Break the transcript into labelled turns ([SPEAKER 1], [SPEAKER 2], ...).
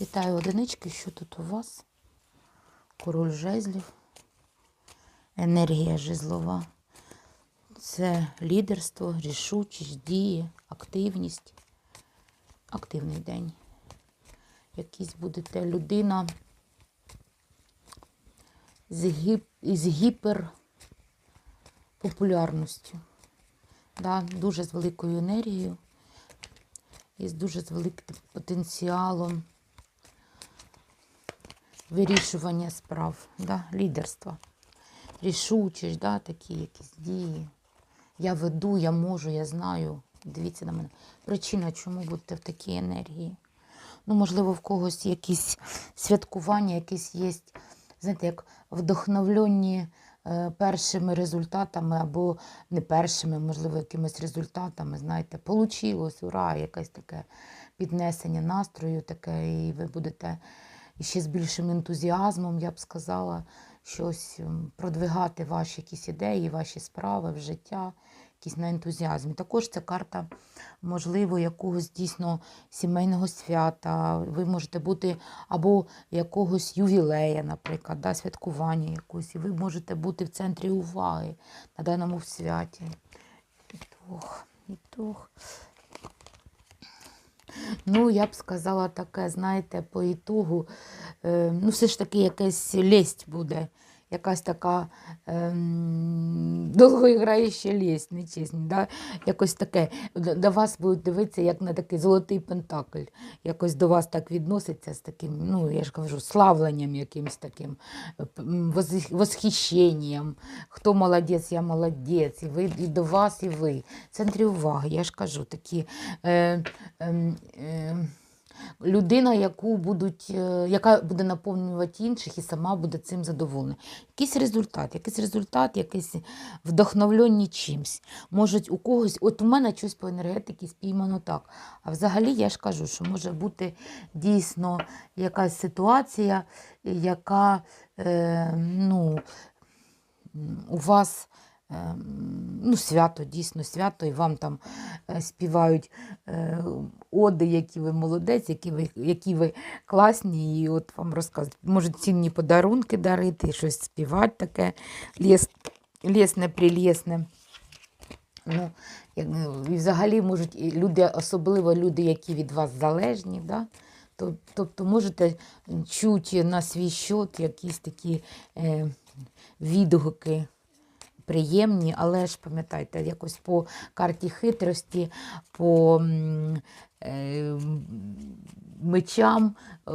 [SPEAKER 1] Вітаю одинички, що тут у вас? Король жезлів, енергія жезлова. Це лідерство, рішучість, дії, активність. Активний день. Якийсь будете людина з, гіп... з гіперпопулярністю. Да, дуже з великою енергією і з дуже великим потенціалом вирішування справ, да, лідерства, рішучість, да, такі якісь дії. Я веду, я можу, я знаю. Дивіться на мене. Причина, чому будете в такій енергії. Ну, можливо, в когось якісь святкування, якісь є, знаєте, як вдохновлені е, першими результатами, або не першими, можливо, якимись результатами, знаєте, получилось, ура, якесь таке піднесення настрою, таке, і ви будете ще з більшим ентузіазмом, я б сказала, щось продвигати ваші якісь ідеї, ваші справи в життя, якісь на ентузіазмі. Також це карта, можливо, якогось дійсно сімейного свята. Ви можете бути або якогось ювілея, наприклад, да, святкування якогось, і ви можете бути в центрі уваги на даному святі. Ітог, ітог. Ну, я б сказала таке, знаєте, по ітогу, е, ну, все ж таки якась лесть буде. Якась така ем, довгоіграюча лесть, нечесні. Да? Якось таке. До, вас будуть дивитися, як на такий золотий пентакль. Якось до вас так відноситься з таким, ну, я ж кажу, славленням якимось таким, е, восхищенням. Хто молодець, я молодець. І, ви, і до вас, і ви. В центрі уваги, я ж кажу, такі. Е, ем, е, людина, яку будуть, е, яка буде наповнювати інших і сама буде цим задоволена. Якийсь результат, якийсь результат, якийсь вдохновлені чимсь. Можуть у когось, от у мене щось по енергетиці спіймано так. А взагалі я ж кажу, що може бути дійсно якась ситуація, яка е, ну, у вас. Е, Ну, свято, дійсно свято, і вам там е, співають е, оди, які ви молодець, які ви, які ви класні, і от вам розказують. Можуть цінні подарунки дарити, щось співати таке ліс, лісне, прилісне. Ну, ну, і взагалі можуть і люди, особливо люди, які від вас залежні, да? Тобто можете чути на свій счет якісь такі е, відгуки приємні, але ж пам'ятайте, якось по карті хитрості, по е, мечам